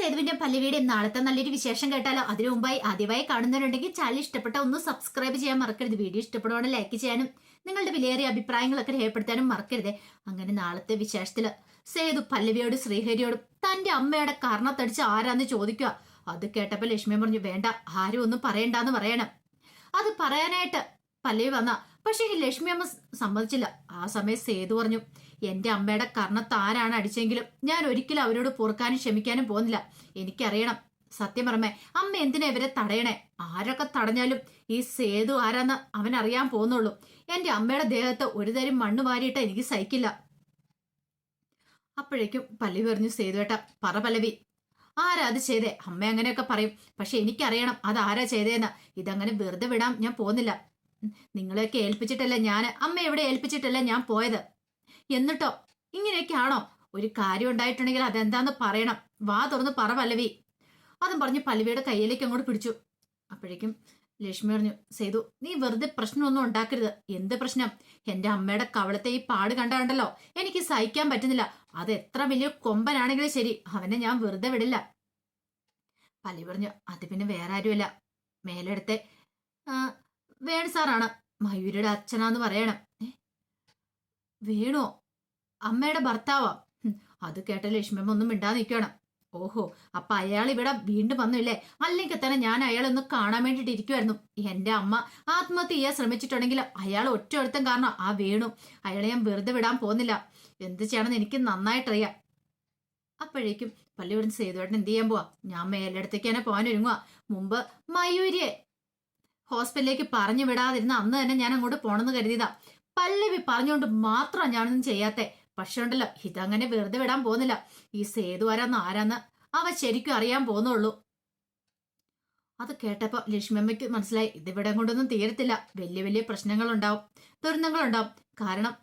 സേതുവിന്റെ പല്ലവിയുടെയും നാളത്തെ നല്ലൊരു വിശേഷം കേട്ടാലോ? അതിനു മുമ്പായി ആദ്യമായി കാണുന്നവരുണ്ടെങ്കിൽ ചാനൽ ഇഷ്ടപ്പെട്ട ഒന്ന് സബ്സ്ക്രൈബ് ചെയ്യാൻ മറക്കരുത്. വീഡിയോ ഇഷ്ടപ്പെടുവാണെങ്കിൽ ലൈക്ക് ചെയ്യാനും നിങ്ങളുടെ വിലയേറിയ അഭിപ്രായങ്ങളൊക്കെ രേഖപ്പെടുത്താനും മറക്കരുത്. അങ്ങനെ നാളത്തെ വിശേഷത്തിൽ സേതു പല്ലവിയോട് ശ്രീഹരിയോടും തന്റെ അമ്മയുടെ കർണത്തടിച്ച് ആരാന്ന് ചോദിക്കുക. അത് കേട്ടപ്പോ ലക്ഷ്മി പറഞ്ഞു വേണ്ട ആരും ഒന്നും പറയണ്ടെന്ന് പറയണം. അത് പറയാനായിട്ട് പല്ലവി വന്ന പക്ഷേ ലക്ഷ്മി അമ്മ സമ്മതിച്ചില്ല. ആ സമയം സേതു പറഞ്ഞു എന്റെ അമ്മയുടെ കർണത്ത് ആരാണ് അടിച്ചെങ്കിലും ഞാൻ ഒരിക്കലും അവരോട് പൊറുക്കാനും ക്ഷമിക്കാനും പോകുന്നില്ല. എനിക്കറിയണം. സത്യം പറമേ അമ്മ എന്തിനാ ഇവരെ തടയണേ? ആരൊക്കെ തടഞ്ഞാലും ഈ സേതു ആരാന്ന് അവൻ അറിയാൻ പോകുന്നുള്ളൂ. എന്റെ അമ്മയുടെ ദേഹത്ത് ഒരു തരം മണ്ണ് വാരിയിട്ട് എനിക്ക് സഹിക്കില്ല. അപ്പോഴേക്കും പല്ലവി പറഞ്ഞു സേതുവേട്ട പറ പല്ലവി. ആരാ അത് ചെയ്തേ? അമ്മ അങ്ങനെയൊക്കെ പറയും. പക്ഷെ എനിക്കറിയണം അത് ആരാ ചെയ്തേന്ന്. ഇതങ്ങനെ വെറുതെ വിടാം ഞാൻ പോകുന്നില്ല. നിങ്ങളെയൊക്കെ ഏൽപ്പിച്ചിട്ടല്ല ഞാൻ അമ്മ എവിടെ ഏൽപ്പിച്ചിട്ടല്ല ഞാൻ പോയത്? എന്നിട്ടോ ഇങ്ങനെയൊക്കെയാണോ? ഒരു കാര്യം ഉണ്ടായിട്ടുണ്ടെങ്കിൽ അതെന്താന്ന് പറയണം. വാ തുറന്ന് പറ പല്ലവി. അതും പറഞ്ഞ് പല്ലവിയുടെ കയ്യിലേക്ക് അങ്ങോട്ട് പിടിച്ചു. അപ്പോഴേക്കും ലക്ഷ്മി പറഞ്ഞു സേതു നീ വെറുതെ പ്രശ്നമൊന്നും ഉണ്ടാക്കരുത്. എന്ത് പ്രശ്നം? എന്റെ അമ്മയുടെ കവളത്തെ ഈ പാട് കണ്ടാണ്ടല്ലോ. എനിക്ക് സഹിക്കാൻ പറ്റുന്നില്ല. അത് എത്ര വലിയ കൊമ്പനാണെങ്കിലും ശരി. അവനെ ഞാൻ വെറുതെ വിടില്ല. പല്ലി പറഞ്ഞു അത് പിന്നെ വേറെ ആരുമില്ല. മേലെടുത്തെ വേണു സാറാണ്. മയൂരിയുടെ അച്ഛനാന്ന് പറയണം? വേണോ? അമ്മയുടെ ഭർത്താവാ. അത് കേട്ട ലക്ഷ്മിയമ്മ ഒന്നും മിണ്ടാതെ നിൽക്കണം. ഓഹോ അപ്പൊ അയാൾ ഇവിടെ വീണ്ടും വന്നില്ലേ? അല്ലെങ്കിൽ തന്നെ ഞാൻ അയാളെ ഒന്ന് കാണാൻ വേണ്ടിട്ട് ഇരിക്കുമായിരുന്നു എന്റെ അമ്മ ആത്മഹത്യ ചെയ്യാൻ ശ്രമിച്ചിട്ടുണ്ടെങ്കിൽ അയാൾ ഒറ്റ ഒരുത്തം കാരണം ആ വേണു. അയാളെ ഞാൻ വെറുതെ വിടാൻ പോകുന്നില്ല. എന്ത് ചെയ്യണമെന്ന് എനിക്ക് നന്നായിട്ടറിയാം. അപ്പോഴേക്കും പള്ളിയോടും സേതുവേട്ടൻ എന്ത് ചെയ്യാൻ പോവാ? ഞാൻ മേലടുത്തേക്ക് തന്നെ പോകാൻ ഒരുങ്ങുക മുമ്പ് മയൂരിയെ ഹോസ്പിറ്റലിലേക്ക് പറഞ്ഞു വിടാതിരുന്ന അന്ന് തന്നെ ഞാൻ അങ്ങോട്ട് പോണെന്ന് കരുതിയതാ. പല്ലവി പറഞ്ഞുകൊണ്ട് മാത്രം ഞാനൊന്നും ചെയ്യാത്തെ. പക്ഷെ ഉണ്ടല്ലോ ഇതങ്ങനെ വെറുതെ വിടാൻ പോകുന്നില്ല. ഈ സേതു ആരാന്ന് ആരാന്ന് അവ ശരിക്കും അറിയാൻ പോകുന്നുള്ളൂ. അത് കേട്ടപ്പോ ലക്ഷ്മിയമ്മയ്ക്ക് മനസ്സിലായി ഇതിവിടെ കൊണ്ടൊന്നും തീരത്തില്ല. വലിയ വലിയ പ്രശ്നങ്ങളുണ്ടാവും ദുരന്തങ്ങളുണ്ടാവും. കാരണം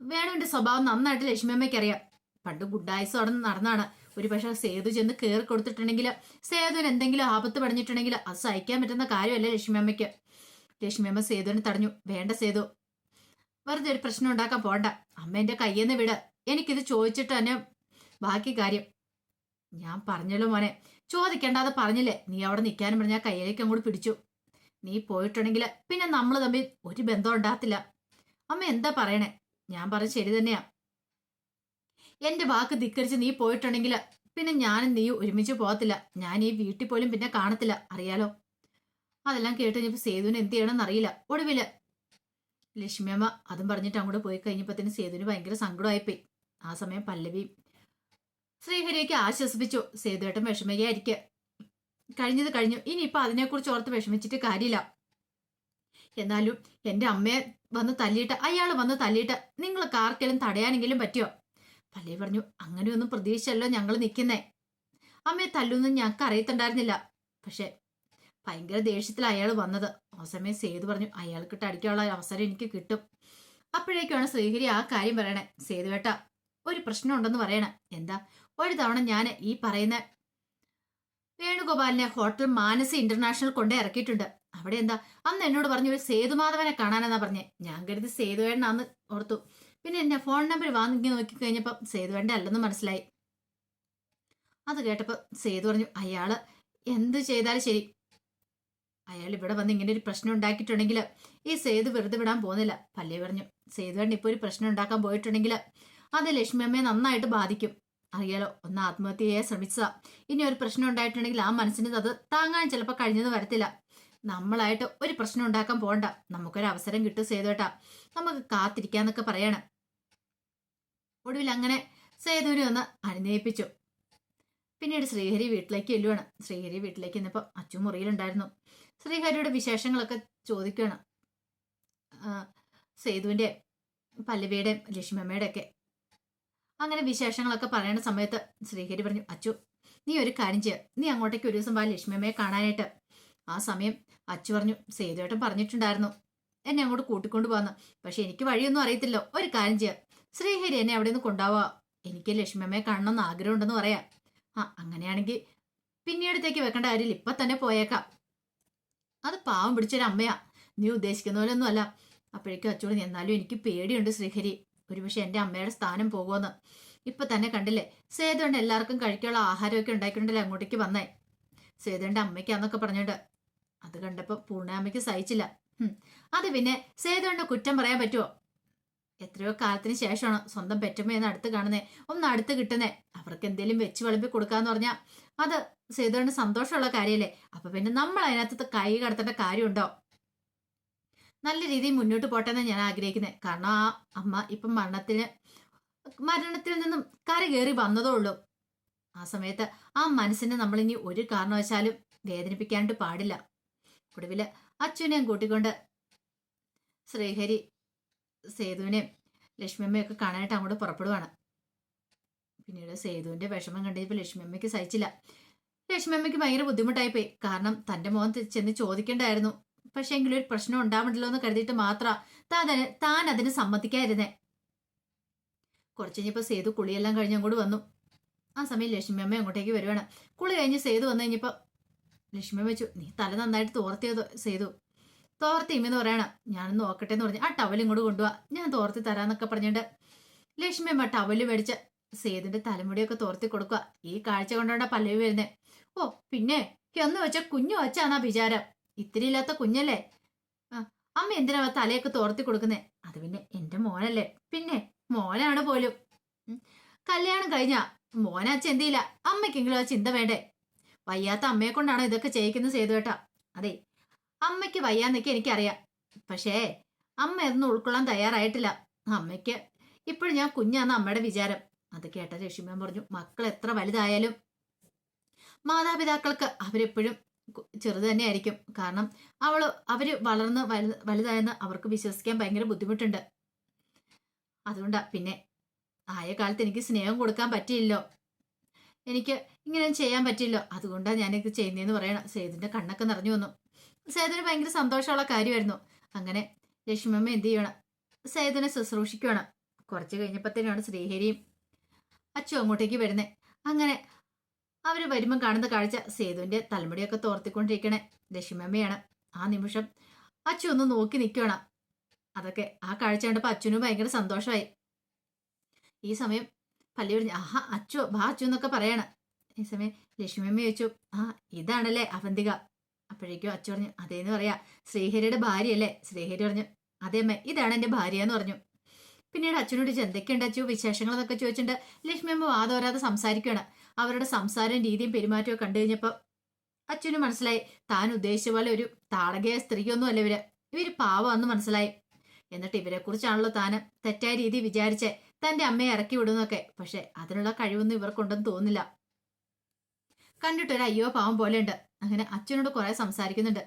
വേണുവിന്റെ സ്വഭാവം നന്നായിട്ട് ലക്ഷ്മിയമ്മയ്ക്ക് അറിയാം പണ്ട് ഗുഡായിസ് അവിടെ നടന്നാണ്. ഒരു പക്ഷെ സേതു ചെന്ന് കയറി കൊടുത്തിട്ടുണ്ടെങ്കിൽ സേതുവിന് എന്തെങ്കിലും ആപത്ത് പടഞ്ഞിട്ടുണ്ടെങ്കിൽ അത് സഹിക്കാൻ പറ്റുന്ന കാര്യമല്ല ലക്ഷ്മിയമ്മയ്ക്ക്? ലക്ഷ്മിയമ്മ സേതുവിനെ തടഞ്ഞു. വേണ്ട സേതു. വെറുതെ ഒരു പ്രശ്നം ഉണ്ടാക്കാൻ പോണ്ട. അമ്മ എന്റെ കയ്യെന്ന് വിട്. എനിക്കിത് ചോദിച്ചിട്ട് തന്നെ ബാക്കി കാര്യം. ഞാൻ പറഞ്ഞല്ലോ മോനെ. ചോദിക്കേണ്ടാതെ പറഞ്ഞില്ലേ? നീ അവിടെ നിൽക്കാനും പറഞ്ഞ കയ്യിലേക്ക് അങ്ങോട്ട് പിടിച്ചു. നീ പോയിട്ടുണ്ടെങ്കിൽ പിന്നെ നമ്മൾ തമ്മിൽ ഒരു ബന്ധം ഉണ്ടാകത്തില്ല. അമ്മ എന്താ പറയണേ? ഞാൻ പറഞ്ഞ ശരി തന്നെയാ. എന്റെ വാക്ക് ധിക്കരിച്ച് നീ പോയിട്ടുണ്ടെങ്കിൽ പിന്നെ ഞാനും നീ ഒരുമിച്ച് പോകത്തില്ല. ഞാൻ ഈ വീട്ടിൽ പോലും പിന്നെ കാണത്തില്ല. അറിയാലോ? അതെല്ലാം കേട്ട് കഴിഞ്ഞപ്പോ സേതുവിന് എന്ത് ചെയ്യണമെന്ന് അറിയില്ല. ഒടുവിൽ ലക്ഷ്മിയമ്മ അതും പറഞ്ഞിട്ട് അങ്ങോട്ട് പോയി കഴിഞ്ഞപ്പോൾ തന്നെ സേതുവിന് ഭയങ്കര സങ്കടമായിപ്പോയി. ആ സമയം പല്ലവി ശ്രീഹരിയൊക്കെ ആശ്വസിപ്പിച്ചു. സേതുവേട്ടൻ വിഷമിക്കായിരിക്കെ കഴിഞ്ഞത് കഴിഞ്ഞു. ഇനിയിപ്പൊ അതിനെക്കുറിച്ച് ഓർത്ത് വിഷമിച്ചിട്ട് കാര്യമില്ല. എന്നാലും എന്റെ അമ്മയെ വന്ന് തല്ലിയിട്ട് അയാൾ വന്ന് തല്ലിയിട്ട് നിങ്ങൾക്ക് ആർക്കെങ്കിലും തടയാനെങ്കിലും പറ്റിയോ? പല്ലവി പറഞ്ഞു അങ്ങനെയൊന്നും പ്രതീക്ഷിച്ചല്ലോ ഞങ്ങൾ നിൽക്കുന്നേ അമ്മയെ തല്ലൊന്നും ഞങ്ങൾക്ക് അറിയത്തുണ്ടായിരുന്നില്ല. പക്ഷെ ഭയങ്കര ദേഷ്യത്തിൽ അയാൾ വന്നത്. ആ സമയം സേതു പറഞ്ഞു അയാൾക്കിട്ട് അടിക്കാനുള്ള അവസരം എനിക്ക് കിട്ടും. അപ്പോഴേക്കാണ് ശ്രീഹരി ആ കാര്യം പറയണേ. സേതുവേട്ട ഒരു പ്രശ്നമുണ്ടെന്ന് പറയണേ. എന്താ? ഒരു തവണ ഞാൻ ഈ പറയുന്ന വേണുഗോപാലിനെ ഹോട്ടൽ മാനസി ഇന്റർനാഷണൽ കൊണ്ടേ ഇറക്കിയിട്ടുണ്ട്. അവിടെ എന്താ? അന്ന് എന്നോട് പറഞ്ഞു ഒരു സേതുമാധവനെ കാണാനെന്നാ പറഞ്ഞേ. ഞാൻ കരുതി സേതുവേണ്ണാന്ന് ഓർത്തു. പിന്നെ എന്റെ ഫോൺ നമ്പർ വാങ്ങി നോക്കി കഴിഞ്ഞപ്പോൾ സേതുവേണ്ട അല്ലെന്ന് മനസ്സിലായി. അത് കേട്ടപ്പോൾ സേതു പറഞ്ഞു അയാൾ എന്ത് ചെയ്താലും ശരി. അയാൾ ഇവിടെ വന്ന് ഇങ്ങനെ ഒരു പ്രശ്നം ഉണ്ടാക്കിയിട്ടുണ്ടെങ്കിൽ ഈ സേതു വെറുതെ വിടാൻ പോകുന്നില്ല. പല്ലേ പറഞ്ഞു സേതുവേണ്ട ഇപ്പോൾ ഒരു പ്രശ്നം ഉണ്ടാക്കാൻ പോയിട്ടുണ്ടെങ്കിൽ അത് ലക്ഷ്മി അമ്മയെ നന്നായിട്ട് ബാധിക്കും. അറിയാലോ ഒന്ന് ആത്മഹത്യ ചെയ്യാൻ ശ്രമിച്ചതാ. ഇനി ഒരു പ്രശ്നം ഉണ്ടായിട്ടുണ്ടെങ്കിൽ ആ മനസ്സിന് അത് താങ്ങാൻ ചിലപ്പോൾ കഴിഞ്ഞത് വരത്തില്ല. നമ്മളായിട്ട് ഒരു പ്രശ്നം ഉണ്ടാക്കാൻ പോകണ്ട നമുക്കൊരു അവസരം കിട്ടും സേതുവേട്ടാ. നമുക്ക് കാത്തിരിക്കാന്നൊക്കെ പറയണം. ഒടുവിൽ അങ്ങനെ സേതുവിനെ ഒന്ന് അനുനയിപ്പിച്ചു. പിന്നീട് ശ്രീഹരി വീട്ടിലേക്ക് ചെല്ലുവാണ്. ശ്രീഹരി വീട്ടിലേക്ക് ഇന്നിപ്പോൾ അച്ചു മുറിയിലുണ്ടായിരുന്നു. ശ്രീഹരിയുടെ വിശേഷങ്ങളൊക്കെ ചോദിക്കുകയാണ് സേതുവിന്റെ പല്ലവിയുടെ ലക്ഷ്മിയമ്മയുടെ ഒക്കെ അങ്ങനെ വിശേഷങ്ങളൊക്കെ പറയുന്ന സമയത്ത് ശ്രീഹരി പറഞ്ഞു അച്ചു നീ ഒരു കാര്യം ചെയ്യുക നീ അങ്ങോട്ടേക്ക് ഒരു ദിവസം വാ ലക്ഷ്മിയമ്മയെ കാണാനായിട്ട്. ആ സമയം അച്ചു പറഞ്ഞു സേതുവേട്ടൻ പറഞ്ഞിട്ടുണ്ടായിരുന്നു. എന്നെ അങ്ങോട്ട് കൂട്ടിക്കൊണ്ടു പോകാന്ന് പക്ഷെ എനിക്ക് വഴിയൊന്നും അറിയത്തില്ലോ. ഒരു കാര്യം ചെയ്യുക ശ്രീഹരി എന്നെ അവിടെ നിന്ന് കൊണ്ടാവുക എനിക്ക് ലക്ഷ്മിയമ്മയെ കാണണമെന്ന് ആഗ്രഹമുണ്ടെന്ന് പറയാം. ആ അങ്ങനെയാണെങ്കിൽ പിന്നീടത്തേക്ക് വെക്കേണ്ട കാര്യമില്ല ഇപ്പൊ തന്നെ പോയേക്കാം. അത് പാവം പിടിച്ചൊരു അമ്മയാ. നീ ഉദ്ദേശിക്കുന്ന പോലെ ഒന്നും അല്ല. അപ്പോഴേക്കും അച്ചോട് എന്നാലും എനിക്ക് പേടിയുണ്ട് ശ്രീഹരി ഒരുപക്ഷെ എന്റെ അമ്മയുടെ സ്ഥാനം പോകുമെന്ന്. ഇപ്പൊ തന്നെ കണ്ടില്ലേ സേതുണ്ട് എല്ലാവർക്കും കഴിക്കാനുള്ള ആഹാരമൊക്കെ ഉണ്ടാക്കിയിട്ടുണ്ടല്ലോ അങ്ങോട്ടേക്ക് വന്നേ. സേതുണ്ട് അമ്മയ്ക്കാന്നൊക്കെ പറഞ്ഞിട്ട് അത് കണ്ടപ്പോ പൂർണാമ്മയ്ക്ക് സഹിച്ചില്ല. അത് പിന്നെ സേതുവിന്റെ കുറ്റം പറയാൻ പറ്റുമോ എത്രയോ കാലത്തിന് ശേഷമാണ് സ്വന്തം പെറ്റമ്മയെന്ന് അടുത്ത് കാണുന്നേ. ഒന്ന് അടുത്ത് കിട്ടുന്നേ. അവർക്ക് എന്തെങ്കിലും വെച്ച് വിളമ്പി കൊടുക്കാന്ന് പറഞ്ഞാൽ അത് സേതുവിന് സന്തോഷമുള്ള കാര്യമല്ലേ അപ്പൊ പിന്നെ നമ്മൾ അതിനകത്ത് കൈ കടത്തേണ്ട കാര്യമുണ്ടോ? നല്ല രീതിയിൽ മുന്നോട്ട് പോട്ടെ എന്നാണ് ഞാൻ ആഗ്രഹിക്കുന്നത് കാരണം ആ അമ്മ ഇപ്പം മരണത്തിന് മരണത്തിൽ നിന്നും കര കയറി വന്നതേ ഉള്ളൂ. ആ സമയത്ത് ആ മനസ്സിനെ നമ്മളിനി ഒരു കാരണവശാലും വേദനിപ്പിക്കാണ്ട് പാടില്ല. ഒടുവിൽ അച്ഛനെയും കൂട്ടിക്കൊണ്ട് ശ്രീഹരി സേതുവിനെയും ലക്ഷ്മിയമ്മയൊക്കെ കാണാനായിട്ട് അങ്ങോട്ട് പുറപ്പെടുവാണ്. പിന്നീട് സേതുവിന്റെ വിഷമം കണ്ടപ്പോൾ ലക്ഷ്മിയമ്മയ്ക്ക് സഹിച്ചില്ല. ലക്ഷ്മിയമ്മയ്ക്ക് ഭയങ്കര ബുദ്ധിമുട്ടായി പോയി കാരണം തന്റെ മോൻ ചെന്ന് ചോദിക്കേണ്ടായിരുന്നു. പക്ഷെ എങ്കിലും ഒരു പ്രശ്നം ഉണ്ടാവണ്ടല്ലോ എന്ന് കരുതിയിട്ട് മാത്രം താൻ അതിന് താൻ അതിന് സമ്മതിക്കായിരുന്നേ കുറച്ച് കഴിഞ്ഞപ്പോ സേതു കുളിയെല്ലാം കഴിഞ്ഞ് അങ്ങോട്ട് വന്നു. ആ സമയം ലക്ഷ്മിയമ്മ അങ്ങോട്ടേക്ക് വരുവാണ്. കുളി കഴിഞ്ഞ് സേതു വന്നു കഴിഞ്ഞപ്പോ ലക്ഷ്മിയമ്മ വെച്ചു നീ തല നന്നായിട്ട് തോർത്തിയതോ സേതു? തോർത്തിമെന്ന് പറയണം. ഞാൻ നോക്കട്ടെ എന്ന് പറഞ്ഞു. ആ ടവൽ ഇങ്ങോട്ട് കൊണ്ടുപോവാ ഞാൻ തോർത്തി തരാന്നൊക്കെ പറഞ്ഞിട്ട് ലക്ഷ്മിയമ്മ ടവൽ മേടിച്ച് സേതിന്റെ തലമുടിയൊക്കെ തോർത്തി കൊടുക്കുക ഈ കാഴ്ച കൊണ്ടാണ് പല്ലവി വരുന്നേ. ഓ പിന്നെ എന്ന് വെച്ച കുഞ്ഞു വെച്ചാന്നാ വിചാരം. ഇത്തിരി ഇല്ലാത്ത കുഞ്ഞല്ലേ? അമ്മ എന്തിനാ തലയൊക്കെ തോർത്തി കൊടുക്കുന്നേ? അത് പിന്നെ എന്റെ മോനല്ലേ. പിന്നെ മോനാണ് പോലും. കല്യാണം കഴിഞ്ഞ മോനാ ചിന്തയില്ല അമ്മയ്ക്കെങ്കിലും ആ ചിന്ത വേണ്ടേ? വയ്യാത്ത അമ്മയെ കൊണ്ടാണോ ഇതൊക്കെ ചെയ്യിക്കുന്നത് ചെയ്തു കേട്ടാ അതെ അമ്മയ്ക്ക് വയ്യാന്നൊക്കെ എനിക്കറിയാം. പക്ഷേ അമ്മ ഒന്നും ഉൾക്കൊള്ളാൻ തയ്യാറായിട്ടില്ല. അമ്മയ്ക്ക് ഇപ്പോഴും ഞാൻ കുഞ്ഞാന്ന് അമ്മയുടെ വിചാരം. അത് കേട്ട രക്ഷിമൻ പറഞ്ഞു മക്കൾ എത്ര വലുതായാലും മാതാപിതാക്കൾക്ക് അവരെപ്പോഴും ചെറുത് തന്നെയായിരിക്കും. കാരണം അവൾ അവർ വളർന്ന് വലു വലുതായെന്ന് അവർക്ക് വിശ്വസിക്കാൻ ഭയങ്കര ബുദ്ധിമുട്ടുണ്ട്. അതുകൊണ്ടാ പിന്നെ ആയ കാലത്ത് എനിക്ക് സ്നേഹം കൊടുക്കാൻ പറ്റിയില്ലോ. എനിക്ക് ഇങ്ങനെ ചെയ്യാൻ പറ്റിയില്ലോ. അതുകൊണ്ടാണ് ഞാനിത് ചെയ്യുന്നതെന്ന് പറയണം. സേതിന്റെ കണ്ണൊക്കെ നിറഞ്ഞു വന്നു. സേതുവിന് ഭയങ്കര സന്തോഷമുള്ള കാര്യമായിരുന്നു. അങ്ങനെ ലക്ഷ്മമ്മ എന്ത് ചെയ്യണം? സേതനെ ശുശ്രൂഷിക്കുകയാണ് കുറച്ച് കഴിഞ്ഞപ്പോഴത്തേനാണ് ശ്രീഹരിയും അച്ചു അങ്ങോട്ടേക്ക് വരുന്നത് അങ്ങനെ അവർ വരുമ്പം കാണുന്ന കാഴ്ച സേതുവിന്റെ തലമുടിയൊക്കെ തോർത്തിക്കൊണ്ടിരിക്കണേ. ലക്ഷ്മമ്മയാണ്. ആ നിമിഷം അച്ചു ഒന്ന് നോക്കി നിൽക്കണം അതൊക്കെ ആ കാഴ്ച കണ്ടപ്പോൾ അച്ഛനും ഭയങ്കര സന്തോഷമായി. ഈ സമയം പള്ളി പറഞ്ഞു ആഹാ അച്ചു ബാ അച്ചു പറയണം. ഈ സമയം ലക്ഷ്മിയമ്മ ചോദിച്ചു ആ ഇതാണല്ലേ അവന്തിക? അപ്പോഴേക്കും അച്ചു പറഞ്ഞു അതേന്ന് പറയാ ശ്രീഹരിയുടെ ഭാര്യയല്ലേ? ശ്രീഹരി പറഞ്ഞു അതേ അമ്മ ഇതാണ് എന്റെ ഭാര്യ എന്ന് പറഞ്ഞു. പിന്നീട് അച്ഛനോട് എന്തൊക്കെയുണ്ട് അച്ചു വിശേഷങ്ങൾ എന്നൊക്കെ ചോദിച്ചിട്ട് ലക്ഷ്മിയമ്മ വാതോരാതെ സംസാരിക്കുകയാണ് അവരുടെ സംസാരം രീതിയും പെരുമാറ്റവും കണ്ടു കഴിഞ്ഞപ്പോൾ അച്ഛന് മനസ്സിലായി താൻ ഉദ്ദേശിച്ച പോലെ ഒരു താടകയായ സ്ത്രീയൊന്നും അല്ല ഇവർ. ഇവർ പാവമെന്ന് മനസ്സിലായി. എന്നിട്ട് ഇവരെ കുറിച്ചാണല്ലോ താന് തെറ്റായ രീതി വിചാരിച്ച് തന്റെ അമ്മയെ ഇറക്കി വിടുന്നൊക്കെ പക്ഷെ അതിനുള്ള കഴിവൊന്നും ഇവർക്കുണ്ടെന്ന് തോന്നില്ല കണ്ടിട്ടൊരു അയ്യോ പാവം പോലെയുണ്ട്. അങ്ങനെ അച്ഛനോട് കുറെ സംസാരിക്കുന്നുണ്ട്.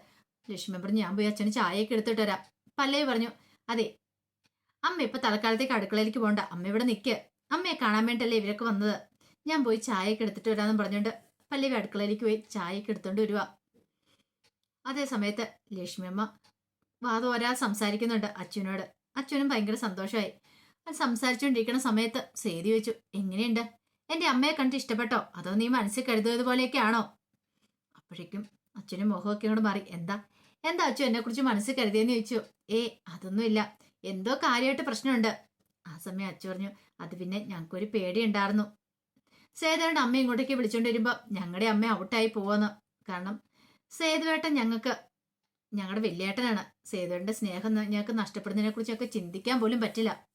ലക്ഷ്മി പറഞ്ഞു ഞാൻ പോയി അച്ഛന് ചായയൊക്കെ എടുത്തിട്ട് വരാം. പല്ലവി പറഞ്ഞു അതെ. അമ്മ ഇപ്പൊ തലക്കാലത്തേക്ക് അടുക്കളയിലേക്ക് പോണ്ട. അമ്മ ഇവിടെ നിൽക്ക് അമ്മയെ കാണാൻ വേണ്ടല്ലേ ഇവരൊക്കെ വന്നത്. ഞാൻ പോയി ചായയൊക്കെ എടുത്തിട്ട് വരാമെന്ന് പറഞ്ഞുകൊണ്ട് പല്ലവി അടുക്കളയിലേക്ക് പോയി ചായയൊക്കെ എടുത്തോണ്ട് വരുക അതേ സമയത്ത് ലക്ഷ്മി ലക്ഷ്മിയമ്മ ഒരാൾ സംസാരിക്കുന്നുണ്ട് അച്ഛനോട്. അച്ഛനും ഭയങ്കര സന്തോഷമായി അത് സംസാരിച്ചുകൊണ്ടിരിക്കുന്ന സമയത്ത് സേതി ചോദിച്ചു എങ്ങനെയുണ്ട്? എന്റെ അമ്മയെ കണ്ടിട്ട് ഇഷ്ടപ്പെട്ടോ? അതോ നീ മനസ്സിൽ കരുതുന്നത് പോലെയൊക്കെയാണോ? അപ്പോഴേക്കും അച്ഛനും മുഖമൊക്കെ എന്നോട് മാറി. എന്താ? എന്താ അച്ഛൻ എന്നെ കുറിച്ച് മനസ്സിൽ കരുതിയെന്ന് ചോദിച്ചു. ഏ അതൊന്നുമില്ല. എന്തോ കാര്യമായിട്ട് പ്രശ്നമുണ്ട്. ആ സമയം അച്ഛൻ പറഞ്ഞു അത് പിന്നെ ഞങ്ങൾക്കൊരു പേടിയുണ്ടായിരുന്നു. സേതുവേട്ട അമ്മ ഇങ്ങോട്ടേക്ക് വിളിച്ചോണ്ട് വരുമ്പോൾ ഞങ്ങളുടെ അമ്മ ഔട്ടായി പോവാന്ന്. കാരണം സേതുവേട്ടൻ ഞങ്ങൾക്ക് ഞങ്ങളുടെ വലിയേട്ടനാണ്. സേതുവേട്ടന്റെ സ്നേഹം ഞങ്ങൾക്ക് നഷ്ടപ്പെടുന്നതിനെ കുറിച്ചൊക്കെ ചിന്തിക്കാൻ പോലും പറ്റില്ല.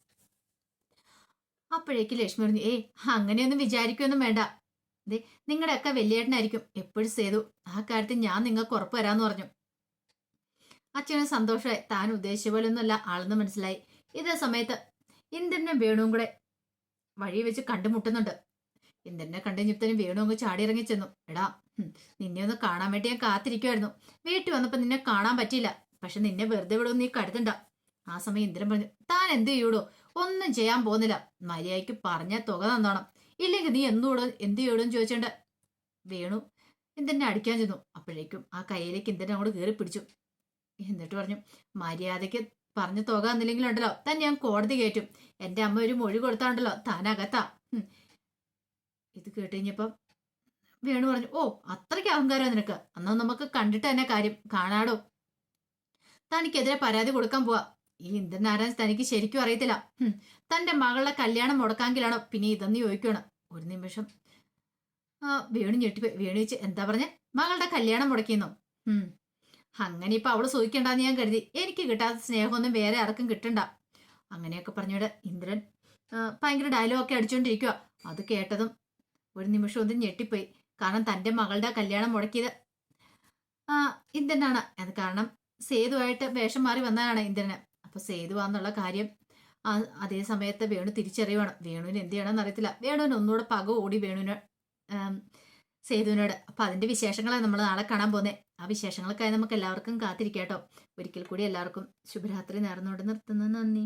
അപ്പോഴേക്ക് ലക്ഷ്മി പറഞ്ഞു ഏയ് അങ്ങനെയൊന്നും വിചാരിക്കൊന്നും വേണ്ട. ദേ നിങ്ങളുടെയൊക്കെ വലിയേട്ടനായിരിക്കും. എപ്പോഴും സേതു. ആ കാര്യത്തിൽ ഞാൻ നിങ്ങൾക്ക് ഉറപ്പ് വരാന്ന് പറഞ്ഞു. അച്ഛനും സന്തോഷമായി. താൻ ഉദ്ദേശിച്ച പോലെ ഒന്നുമല്ല ആളെന്ന് മനസ്സിലായി. ഇതേ സമയത്ത് ഇന്ദ്രനും വേണുവും കൂടെ വഴി വെച്ച് കണ്ടുമുട്ടുന്നുണ്ട്. ഇന്ദ്രനെ കണ്ടു കഴിഞ്ഞപ്പത്തേനും വേണു അങ്ങ് ചാടി ഇറങ്ങി ചെന്നു. എടാ നിന്നെ ഒന്ന് കാണാൻ വേണ്ടി ഞാൻ കാത്തിരിക്കുമായിരുന്നു വീട്ടിൽ വന്നപ്പോൾ നിന്നെ കാണാൻ പറ്റിയില്ല. പക്ഷെ നിന്നെ വെറുതെ വിടും നീ കരുതണ്ട. ആ സമയം ഇന്ദ്രൻ പറഞ്ഞു താൻ എന്ത് ചെയ്യൂടോ? ഒന്നും ചെയ്യാൻ പോകുന്നില്ല. മര്യാദയ്ക്ക് പറഞ്ഞ തുക തന്നോണം. ഇല്ലെങ്കിൽ നീ എന്തോടും എന്ത് ചെയ്യണം ചോദിച്ചേണ്ട വേണു. എന്തെന്നെ അടിക്കാൻ ചെന്നു. അപ്പോഴേക്കും ആ കയ്യിലേക്ക് എന്തെന്നെ അങ്ങോട്ട് കയറി പിടിച്ചു. എന്നിട്ട് പറഞ്ഞു മര്യാദയ്ക്ക് പറഞ്ഞു തുക എന്നില്ലെങ്കിലുണ്ടല്ലോ താൻ ഞാൻ കോടതി കയറ്റും. എന്റെ അമ്മ ഒരു മൊഴി കൊടുത്താണ്ടല്ലോ. ഹും. ഇത് കേട്ട് വേണു പറഞ്ഞു ഓ അത്രയ്ക്ക് അഹങ്കാരം നിനക്ക്. അന്നാ നമുക്ക് കണ്ടിട്ട് തന്നെ കാര്യം കാണാടോ. തനിക്കെതിരെ പരാതി കൊടുക്കാൻ പോവാ. ഈ ഇന്ദ്രൻ ആരാൻ തനിക്ക് ശരിക്കും അറിയത്തില്ല. തന്റെ മകളുടെ കല്യാണം മുടക്കാങ്കിലാണോ? പിന്നെ ഇതെന്ന് ചോദിക്കണം ഒരു നിമിഷം. വേണു ഞെട്ടി വേണു ചോദിച്ചു എന്താ പറഞ്ഞ? മകളുടെ കല്യാണം മുടക്കിയെന്നോ? അങ്ങനെ ഇപ്പൊ അവൾ സൂഹിക്കണ്ടെന്ന് ഞാൻ കരുതി. എനിക്ക് കിട്ടാത്ത സ്നേഹമൊന്നും വേറെ ആർക്കും കിട്ടണ്ട. അങ്ങനെയൊക്കെ പറഞ്ഞോട് ഇന്ദ്രൻ ഭയങ്കര ഡയലോഗൊക്കെ അടിച്ചുകൊണ്ടിരിക്കുക അത് കേട്ടതും ഒരു നിമിഷം ഒന്ന് ഞെട്ടിപ്പോയി. കാരണം തന്റെ മകളുടെ കല്യാണം മുടക്കിയത് ഇന്ദ്രനാണ്. അത് കാരണം സേതുവായിട്ട് വേഷം മാറി വന്നതാണ് ഇന്ദ്രന്. അപ്പൊ സേതുവാന്നുള്ള കാര്യം അതേ സമയത്ത് വേണു തിരിച്ചറിയണം. വേണുവിന് എന്ത് ചെയ്യണമെന്ന് അറിയത്തില്ല വേണുവിന് ഒന്നുകൂടെ പക ഓടി വേണുവിന് സേതുവിനോട്. അപ്പൊ അതിന്റെ വിശേഷങ്ങളാണ് നമ്മൾ നാളെ കാണാൻ പോകുന്നത് ആ വിശേഷങ്ങൾക്കായി നമുക്ക് എല്ലാവർക്കും കാത്തിരിക്കാട്ടോ. ഒരിക്കൽ കൂടി എല്ലാവർക്കും ശുഭരാത്രി നേർന്നുകൊണ്ട് നിർത്തുന്നു. നന്ദി.